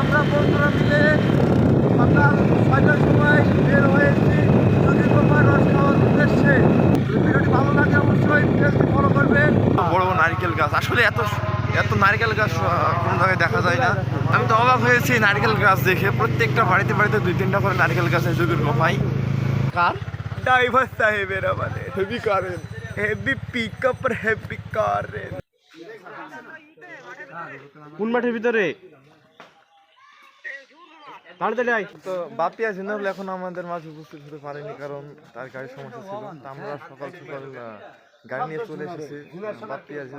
আমরা বন্ধুরা মিলে সকাল ছয়টার সময় বের হয়েছি। যদি তোমার রস খাওয়ার উদ্দেশ্যে ভিডিওটি ভালো লাগে অবশ্যই পেজটি ফলো করবেন বড় বড় নারকেল গাছ। আসলে এত এত নারকেল গাছ কোনো জায়গায় দেখা যায় না। আমি তো অবাক হয়েছি নারিকেল গাছ দেখে। প্রত্যেকটা বাড়িতে বাড়িতে দুই তিনটা করে নারকেল গাছের যুগের গোপাই কার? ড্রাইভার সাহেবের আমাদের। হেভি কারেন হেভি পিক আপ হেভি কারেন কোন মাঠের ভিতরে? তাড়াতাড়ি আয়। তো বাপি আছে না এখন আমাদের মাঝে উপস্থিত হতে পারেনি কারণ তার গাড়ির সমস্যা ছিল। আমরা সকাল সকাল গাড়ি নিয়ে চলে এসেছি। বাপি আছে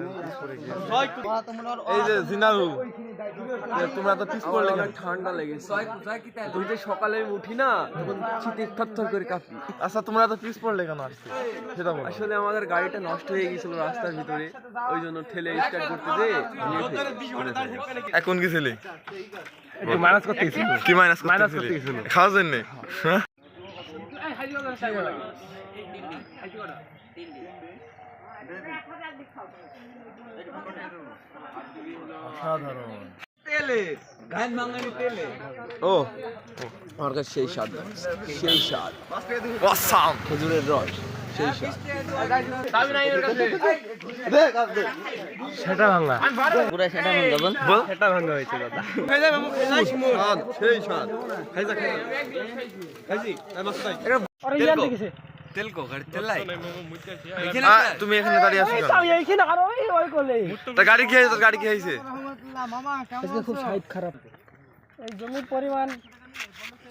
এই যে জিনারু এ, তোমরা তো পিস পড়লে কেন? ঠান্ডা লেগেছে। তুই যে সকালে উঠি না তখন শীতে থরথর করে কাঁপি। আচ্ছা তোমরা তো পিস পড়লে কেন আসছে সেটা বলো। আসলে আমাদের গাড়িটা নষ্ট হয়ে গিয়েছিল রাস্তার ভিতরে ওই জন্য ঠেলে স্টার্ট করতে যে এখন কি ছেলে? মাইনাস করতে গেছিল কি মাইনাস করতে করতে গেছিল। খাওয়ার জন্য? হ্যাঁ? তেলে গান ভাঙানি তেলে ও আমার কাছে সেই স্বাদ সেই স্বাদ। অসাম খেজুরের রস সেই স্বাদ। সেটা ভাঙা। পুরো সেটা দেবেন বল। সেটা ভাঙা হয়েছে দাদা। স্বাদ সেই স্বাদ। তেলকো গাড়ি তেলাই। আ, তুমি এখানে দাঁড়িয়ে আছো কেন? এইখানে আরও ওই করলে তা গাড়ি কি হয়েছে তোর গাড়ি কি হয়েছে আজকে খুব সাইড খারাপ। এই জমির পরিমাণ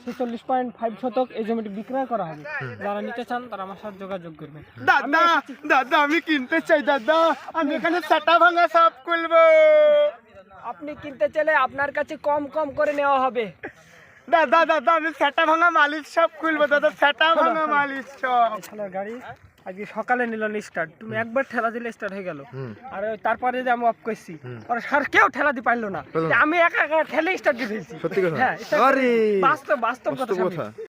ছেচল্লিশ পয়েন্ট ফাইভ শতক এই জমিটি বিক্রয় করা হবে। যারা নিতে চান তারা আমার সাথে যোগাযোগ করবেন। দাদা দাদা আমি কিনতে চাই দাদা। আমি এখানে ভাঙা সাপ খুলবো। আপনি কিনতে চাইলে আপনার কাছে কম কম করে নেওয়া হবে। দাদা দাদা আমি সেটা ভাঙা মালিশ সব খুলবো দাদা। সেটা ভাঙা মালিশ সব গাড়ি। আজকে সকালে নিল স্টার্ট তুমি একবার ঠেলা দিলে স্টার্ট হয়ে গেল। আর তারপরে যে আমি অফ করছি আর সার কেউ ঠেলা দিতে পারল না। আমি একা একা ঠেলে স্টার্ট দিয়ে দিয়েছি। সত্যি কথা? হ্যাঁ বাস্তব বাস্তব। কথা।